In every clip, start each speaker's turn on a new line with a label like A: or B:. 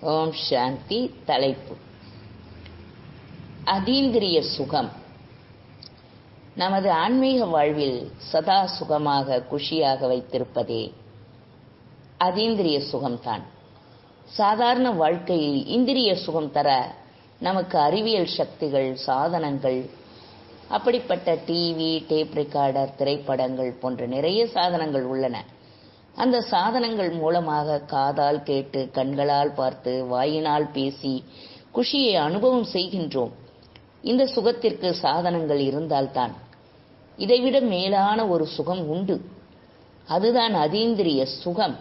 A: ஓம் சாந்தி தலைப்பு. அதீந்திரிய சுகம். நமது ஆன்மீக வாழ்வில் சதா சுகமாக குஷியாக வைத்திருப்பதே அதீந்திரிய சுகம்தான். சாதாரண வாழ்க்கையில் இந்திரிய சுகம் தர நமக்கு அறிவியல் சக்திகள் சாதனங்கள் அப்படிப்பட்ட டிவி டேப் ரெக்கார்டர் திரைப்படங்கள் போன்ற நிறைய சாதனங்கள் உள்ளன. அந்த சாதனங்கள் மூலமாக காதால் கேட்டு கண்களால் பார்த்து வாயினால் பேசி குஷியை அனுபவம் செய்கின்றோம். இந்த சுகத்திற்கு சாதனங்கள் இருந்தால்தான். இதைவிட மேலான ஒரு சுகம் உண்டு. அதுதான் அதீந்திரிய சுகம்.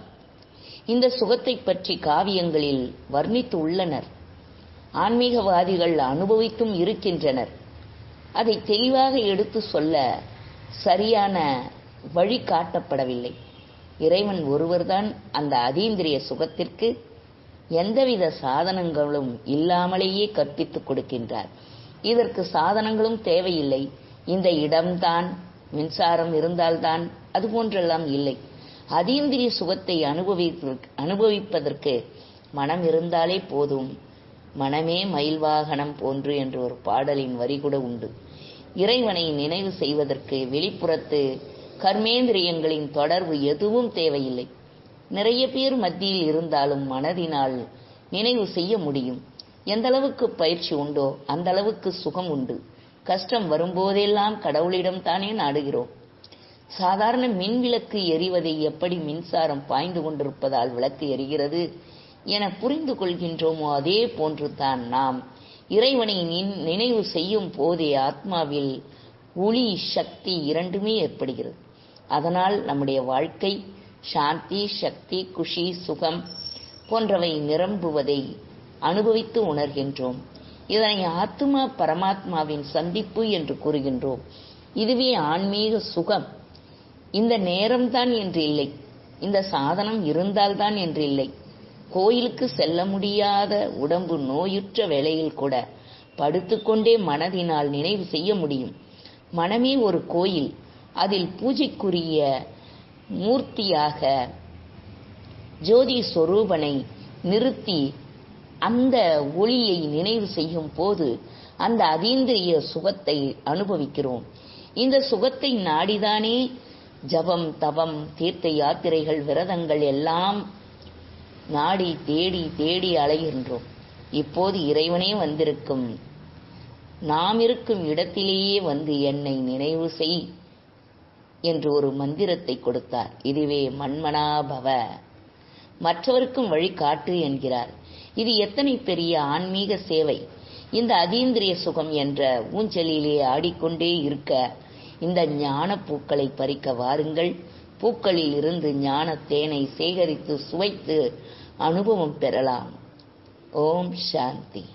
A: இந்த சுகத்தை பற்றி காவியங்களில் வர்ணித்து உள்ளனர். ஆன்மீகவாதிகள் அனுபவித்தும் இருக்கின்றனர். அதை தெளிவாக எடுத்து சொல்ல சரியான வழி காட்டப்படவில்லை. இறைவன் ஒருவர்தான் அந்த அதீந்திரிய சுகத்திற்கு எந்தவித சாதனங்களும் இல்லாமலேயே கற்பித்துக் கொடுக்கின்றார். இதற்கு சாதனங்களும் தேவையில்லை. இந்த இடம்தான் மின்சாரம் இருந்தால்தான் அது போன்றெல்லாம் இல்லை. அதீந்திரிய சுகத்தை அனுபவிப்பதற்கு அனுபவிப்பதற்கு மனம் இருந்தாலே போதும். மனமே மயில் வாகனம் போன்று என்று ஒரு பாடலின் வரி கூட உண்டு. இறைவனை நினைவு செய்வதற்கு வெளிப்புறத்து கர்மேந்திரியங்களின் தொடர்பு எதுவும் தேவையில்லை. நிறைய பேர் மத்தியில் இருந்தாலும் மனதினால் நினைவு செய்ய முடியும். எந்த அளவுக்கு பயிற்சி உண்டோ அந்த அளவுக்கு சுகம் உண்டு. கஷ்டம் வரும்போதெல்லாம் கடவுளிடம் தானே நாடுகிறோம். சாதாரண மின் விளக்கு எரிவதை எப்படி மின்சாரம் பாய்ந்து கொண்டிருப்பதால் விளக்கு எரிகிறது என புரிந்து கொள்கின்றோமோ அதே போன்று தான் நாம் இறைவனை நினைவு செய்யும் போதே ஆத்மாவில் ஒளி சக்தி இரண்டுமே ஏற்படுகிறது. அதனால் நம்முடைய வாழ்க்கை சாந்தி சக்தி குஷி சுகம் போன்றவை நிரம்புவதை அனுபவித்து உணர்கின்றோம். இதனை ஆத்மா பரமாத்மாவின் சந்திப்பு என்று கூறுகின்றோம். இதுவே ஆன்மீக சுகம். இந்த நேரம்தான் என்று இல்லை. இந்த சாதனம் இருந்தால்தான் என்று இல்லை. கோயிலுக்கு செல்ல முடியாத உடம்பு நோயுற்ற வேளையில் கூட படுத்துக்கொண்டே மனதினால் நினைவு செய்ய முடியும். மனமே ஒரு கோயில். அதில் பூஜைக்குரிய மூர்த்தியாக ஜோதி சொரூபனை நிறுத்தி அந்த ஒளியை நினைவு செய்யும் போது அந்த அதீந்திரிய சுகத்தை அனுபவிக்கிறோம். இந்த சுகத்தை நாடிதானே ஜபம் தவம் தீர்த்த யாத்திரைகள் விரதங்கள் எல்லாம் நாடி தேடி தேடி அலைகின்றோம். இப்போது இறைவனே வந்திருக்கும். நாம் இருக்கும் இடத்திலேயே வந்து என்னை நினைவு செய். என்று ஒரு மந்திரத்தை கொடுத்தார். இதுவே மண்மனாபவ மற்றவருக்கும் வழி காட்டு என்கிறார். இது எத்தனை பெரிய ஆன்மீக சேவை. இந்த அதீந்திரிய சுகம் என்ற ஊஞ்சலிலே ஆடிக்கொண்டே இருக்க இந்த ஞான பூக்களை பறிக்க வாருங்கள். பூக்களில் இருந்து ஞான தேனை சேகரித்து சுவைத்து அனுபவம் பெறலாம். ஓம் சாந்தி.